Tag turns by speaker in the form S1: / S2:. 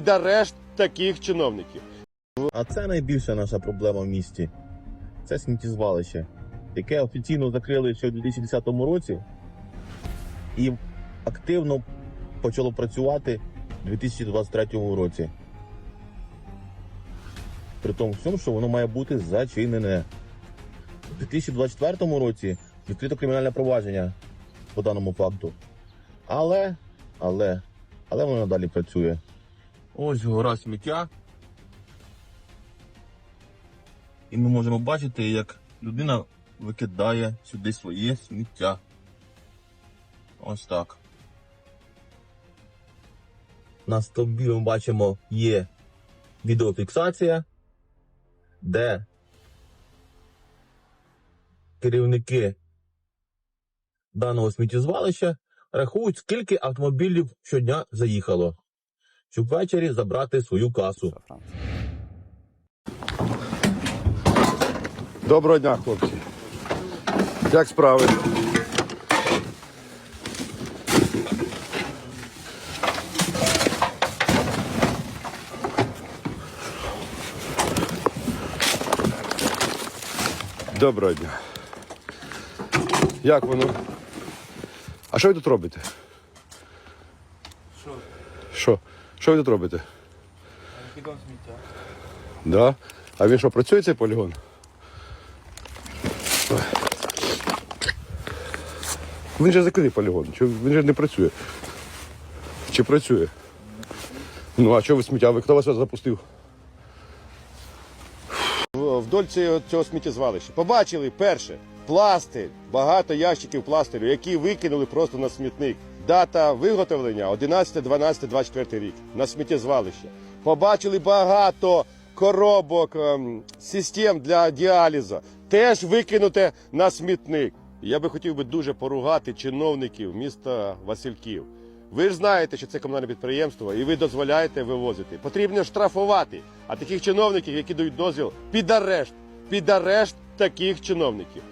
S1: під арешт таких чиновників.
S2: А це найбільша наша проблема в місті. Це сміттєзвалище, яке офіційно закрили ще в 2010 році і активно почало працювати у 2023 році. При тому всьому, що воно має бути зачинене. У 2024 році відкрито кримінальне провадження по даному факту. Але, але, але воно надалі працює. Ось гора сміття. І ми можемо бачити, як людина викидає сюди своє сміття. Ось так. На стовбі ми бачимо є відеофіксація, де керівники даного сміттєзвалища рахують, скільки автомобілів щодня заїхало, щоб ввечері забрати свою касу.
S1: Доброго дня, хлопці. Як справи? Доброго дня. Як воно? А що ви тут робите?
S3: Що?
S1: Що? Що ви тут робите?
S3: Бігом сміття.
S1: Да? А він що, працює цей полігон? Він же закритий полігон. Чи він же не працює? Чи працює? Ну, а що ви сміття? Ви хто вас запустив? Вдоль цього, цього сміттєзвалища. Побачили перше. Пластир, багато ящиків пластиру, які викинули просто на смітник. Дата виготовлення 11-12-24 рік на сміттєзвалище. Побачили багато коробок, ем, систем для діалізу. Теж викинуте на смітник. Я би хотів би дуже поругати чиновників міста Васильків. Ви ж знаєте, що це комунальне підприємство, і ви дозволяєте вивозити. Потрібно штрафувати. А таких чиновників, які дають дозвіл, під арешт, під арешт таких чиновників.